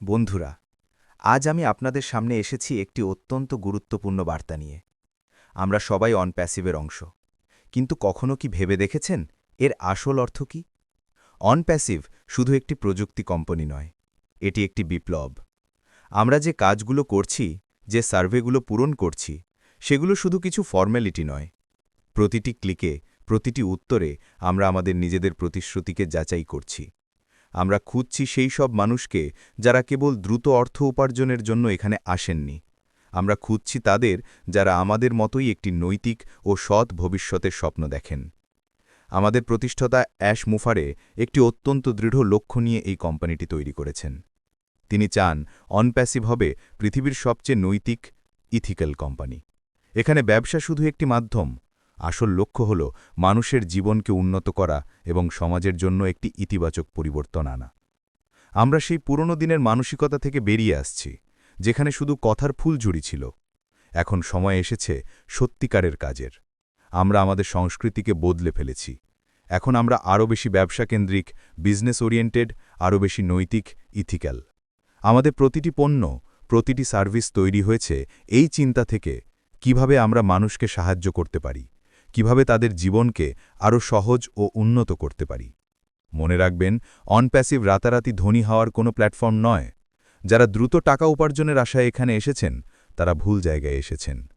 বন্ধুরা, আজ আমি আপনাদের সামনে এসেছি একটি অত্যন্ত গুরুত্বপূর্ণ বার্তা নিয়ে। আমরা সবাই অনপ্যাসিভের অংশ। কিন্তু কখনো কি ভেবে দেখেছেন এর আসল অর্থ কি? অনপ্যাসিভ শুধু একটি প্রযুক্তি কোম্পানি নয়, এটি একটি বিপ্লব। আমরা যে কাজগুলো করছি, যে সার্ভেগুলো পূরণ করছি, সেগুলো শুধু কিছু ফর্ম্যালিটি নয়। প্রতিটি ক্লিকে, প্রতিটি উত্তরে আমরা আমাদের নিজেদের প্রতিশ্রুতিকে যাচাই করছি। আমরা খুঁজছি সেই সব মানুষকে যারা কেবল দ্রুত অর্থ উপার্জনের জন্য এখানে আসেননি। আমরা খুঁজছি তাদের যারা আমাদের মতোই একটি নৈতিক ও সৎ ভবিষ্যতের স্বপ্ন দেখেন। আমাদের প্রতিষ্ঠাতা অ্যাশ মুফারে একটি অত্যন্ত দৃঢ় লক্ষ্য নিয়ে এই কোম্পানিটি তৈরি করেছেন। তিনি চান অনপ্যাসিভ হবে পৃথিবীর সবচেয়ে নৈতিক, ইথিক্যাল কোম্পানি। এখানে ব্যবসা শুধু একটি মাধ্যম আসল লক্ষ্য হল মানুষের জীবনকে উন্নত করা এবং সমাজের জন্য একটি ইতিবাচক পরিবর্তন আনা। আমরা সেই পুরনো দিনের মানসিকতা থেকে বেরিয়ে আসছি, যেখানে শুধু কথার ফুল জুড়ি ছিল। এখন সময় এসেছে সত্যিকারের কাজের। আমরা আমাদের সংস্কৃতিকে বদলে ফেলেছি। এখন আমরা আরও বেশি ব্যবসাকেন্দ্রিক বিজনেস ওরিয়েন্টেড আরও বেশি নৈতিক, ইথিক্যাল। আমাদের প্রতিটি পণ্য, প্রতিটি সার্ভিস তৈরি হয়েছে এই চিন্তা থেকে কীভাবে আমরা মানুষকে সাহায্য করতে পারি। কীভাবে তাদের জীবনকে আরও সহজ ও উন্নত করতে পারি। মনে রাখবেন, অনপ্যাসিভ রাতারাতি ধনী হওয়ার কোনো প্ল্যাটফর্ম নয়। যারা দ্রুত টাকা উপার্জনের আশায় এখানে এসেছেন, তারা ভুল জায়গায় এসেছেন।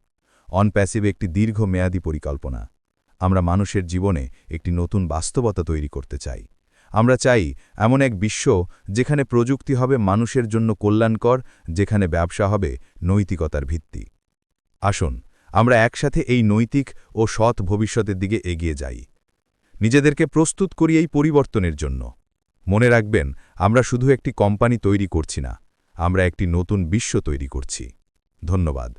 অনপ্যাসিভ একটি দীর্ঘ দীর্ঘমেয়াদী পরিকল্পনা। আমরা মানুষের জীবনে একটি নতুন বাস্তবতা তৈরি করতে চাই। আমরা চাই এমন এক বিশ্ব যেখানে প্রযুক্তি হবে মানুষের জন্য কল্যাণকর, যেখানে ব্যবসা হবে নৈতিকতার ভিত্তি। আসুন আমরা একসাথে এই নৈতিক ও সৎ ভবিষ্যতের দিকে এগিয়ে যাই। নিজেদেরকে প্রস্তুত করি এই পরিবর্তনের জন্য। মনে রাখবেন, আমরা শুধু একটি কোম্পানি তৈরি করছি না, আমরা একটি নতুন বিশ্ব তৈরি করছি। ধন্যবাদ।